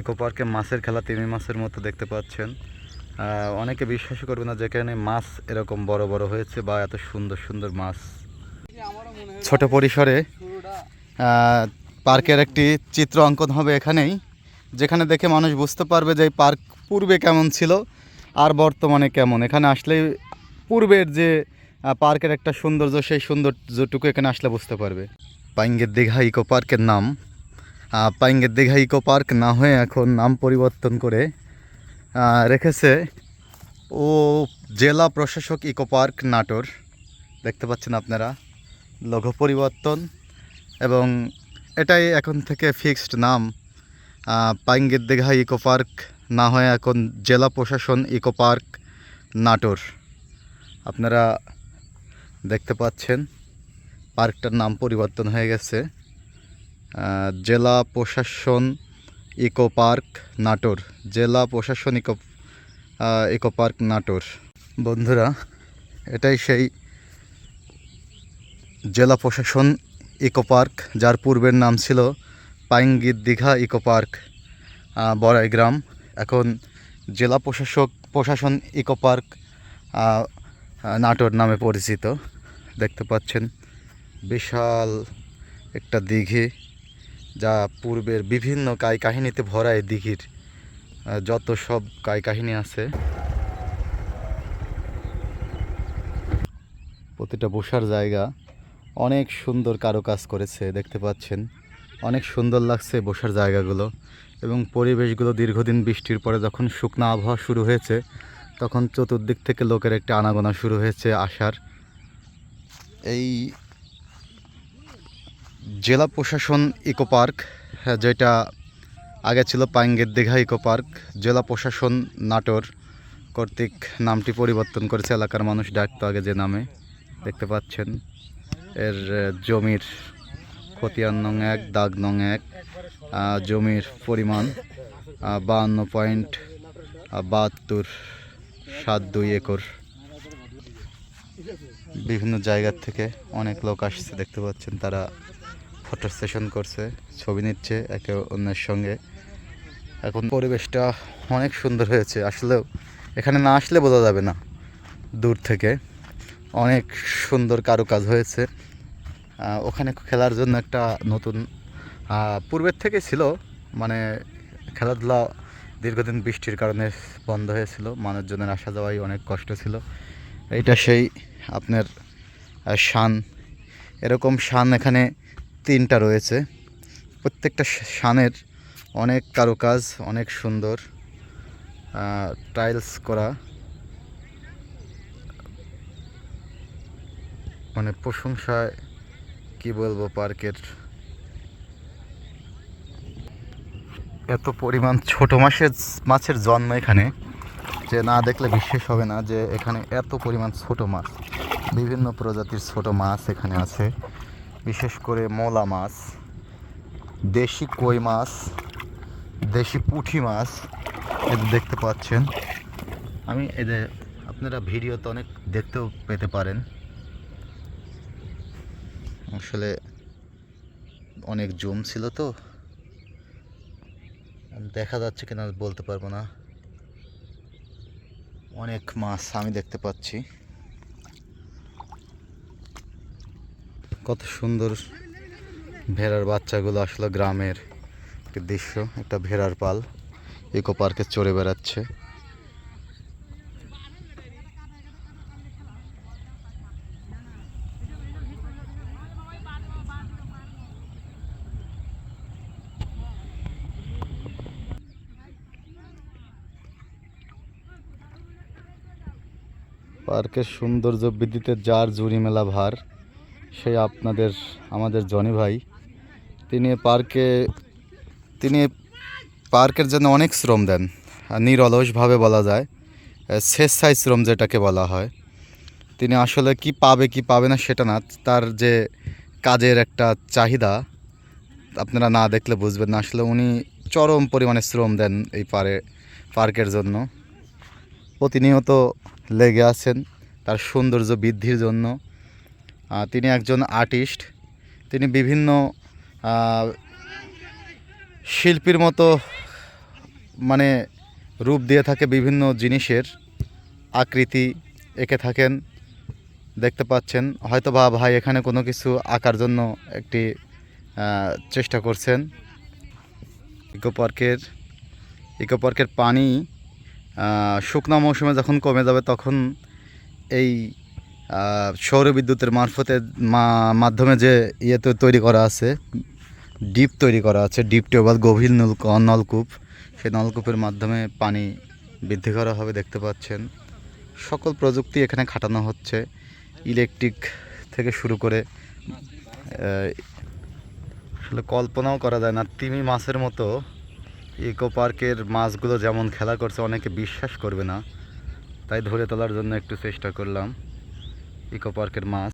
Eco পার্কে মাছের খেলা তিমি মাছের মতো দেখতে পাচ্ছেন। অনেকে বিশ্বাস করবে না যেখানে মাছ এরকম বড় বড় হয়েছে বা এত সুন্দর সুন্দর মাছ। ছোট পরিসরে পার্কের একটি চিত্র অঙ্কন হবে এখানেই, যেখানে দেখে মানুষ বুঝতে পারবে যে পার্ক পূর্বে কেমন ছিল আর বর্তমানে কেমন। এখানে আসলেই পূর্বের যে পার্কের একটা সৌন্দর্য, সেই সৌন্দর্যটুকু এখানে আসলে বুঝতে পারবে। পাইঙ্গের দীঘা ইকো পার্কের নাম। পাইঙ্গের দীঘা ইকো পার্ক না হয়ে এখন নাম পরিবর্তন করে রেখেছে। ও জেলা প্রশাসক ইকো পার্ক নাটোর, দেখতে পাচ্ছেন আপনারা, লঘু পরিবর্তন এবং এটাই এখন থেকে ফিক্সড নাম। পাইঙ্গের দীঘা ইকো পার্ক না হয়ে এখন জেলা প্রশাসন ইকো পার্ক নাটোর। আপনারা দেখতে পাচ্ছেন, পার্কটার নাম পরিবর্তন হয়ে গেছে। জেলা প্রশাসন ইকো পার্ক নাটোর। জেলা প্রশাসন ইকো ইকো পার্ক নাটোর। বন্ধুরা, এটাই সেই জেলা প্রশাসন ইকো পার্ক, যার পূর্বের নাম ছিল পাইঙ্গির দীঘা ইকো পার্ক বড়াই গ্রাম এখন জেলা প্রশাসক, প্রশাসন ইকো পার্ক নাটোর নামে পরিচিত। দেখতে পাচ্ছেন, বিশাল একটা দিঘি। যা পূর্বের বিভিন্ন কাই কাহিনীতে ভরা এই দিঘির যত সব কাই কাহিনী আছে। প্রতিটা বসার জায়গা অনেক সুন্দর কারুকাজ করেছে, দেখতে পাচ্ছেন। অনেক সুন্দর লাগছে বসার জায়গাগুলো এবং পরিবেশগুলো দীর্ঘদিন বৃষ্টির পরে যখন শুকনো আবহাওয়া শুরু হয়েছে, তখন চতুর্দিক থেকে লোকের একটা আনাগোনা শুরু হয়েছে আসার এই জেলা প্রশাসন ইকো পার্ক হ্যাঁ, যেটা আগে ছিল পাইঙ্গের দীঘা ইকো পার্ক। জেলা প্রশাসন নাটোর কর্তৃক নামটি পরিবর্তন করেছে এলাকার মানুষ ডাকতো আগে যে নামে দেখতে পাচ্ছেন। এর জমির খতিয়ান নং এক দাগ নং এক জমির পরিমাণ বাহান্ন পয়েন্ট বাহাত্তর সাত দুই একর। বিভিন্ন জায়গার থেকে অনেক লোক আসছে দেখতে পাচ্ছেন তারা। ফটো সেশন করছে, ছবি নিচ্ছে একে অন্যের সঙ্গে। এখন পরিবেশটা অনেক সুন্দর হয়েছে। আসলেও এখানে না আসলে বোঝা যাবে না দূর থেকে। অনেক সুন্দর কারুকাজ হয়েছে। ওখানে খেলার জন্য একটা নতুন পূর্বের থেকে ছিল মানে খেলাধুলা দীর্ঘদিন বৃষ্টির কারণে বন্ধ হয়েছিল। মানুষজনের আসা যাওয়াই অনেক কষ্ট ছিল। এটা সেই আপনার শান। এরকম শান এখানে তিনটা রয়েছে। প্রত্যেকটা শানের অনেক কারুকাজ, অনেক সুন্দর টাইলস করা। মানে প্রশংসায়, কি বলব, পার্কের এত পরিমাণ ছোট মাছের মাছের জন্ম এখানে, যে না দেখলে বিশ্বাস হবে না যে এখানে এত পরিমাণ ছোট মাছ, বিভিন্ন প্রজাতির ছোট মাছ এখানে আছে। বিশেষ করে মোলা মাছ, দেশি কই মাছ, দেশি পুঁটি মাছ এদের দেখতে পাচ্ছেন। আমি এদের আপনারা ভিডিওতে অনেক দেখতেও পেতে পারেন। আসলে অনেক জুম ছিল তো। দেখা যাচ্ছে কিনা বলতে পারব না। অনেক মাছ আমি দেখতে পাচ্ছি। কত সুন্দর ভেড়ার বাচ্চাগুলো আসলে গ্রামের দৃশ্য, একটা ভেড়ার পাল, ইকো পার্কে চড়ে বেড়াচ্ছে। পার্কের সৌন্দর্য বৃদ্ধিতে যার জুড়ি মেলা ভার সেই আপনাদের, আমাদের জনি ভাই। তিনি পার্কে, তিনি পার্কের জন্য অনেক শ্রম দেন, নিরলসভাবে বলা যায় স্বেচ্ছায় শ্রম যেটাকে বলা হয়। তিনি আসলে কি পাবে কি পাবে না সেটা না, তার যে কাজের একটা চাহিদা, আপনারা না দেখলে বুঝবেন না। আসলে উনি চরম পরিমাণে শ্রম দেন এই পারে, পার্কের জন্য। প্রতিনিয়ত লেগে আছেন, তার সৌন্দর্য বৃদ্ধির জন্য। তিনি একজন আর্টিস্ট। তিনি বিভিন্ন শিল্পীর মতো মানে রূপ দিয়ে থাকে বিভিন্ন জিনিসের আকৃতি এঁকে থাকেন। দেখতে পাচ্ছেন হয়তো বা ভাই এখানে কোনো কিছু আঁকার জন্য একটি চেষ্টা করছেন। ইকো পার্কের ইকো পার্কের পানি শুকনো মৌসুমে যখন কমে যাবে তখন এই আহ, সৌর বিদ্যুতের মারফতে মাধ্যমে যে ইয়েতে তৈরি করা আছে ডিপ তৈরি করা আছে ডিপ টিউবওয়েল গভীর নলক নলকূপ। সেই নলকূপের মাধ্যমে পানি বৃদ্ধি করা হবে দেখতে পাচ্ছেন। সকল প্রযুক্তি এখানে খাটানো হচ্ছে। ইলেকট্রিক থেকে শুরু করে আসলে কল্পনাও করা যায় না। তিমি মাছের মতো ইকো পার্কের মাছগুলো যেমন খেলা করছে অনেকে বিশ্বাস করবে না। তাই ধরে তোলার জন্য একটু চেষ্টা করলাম। ইকো পার্কের মাছ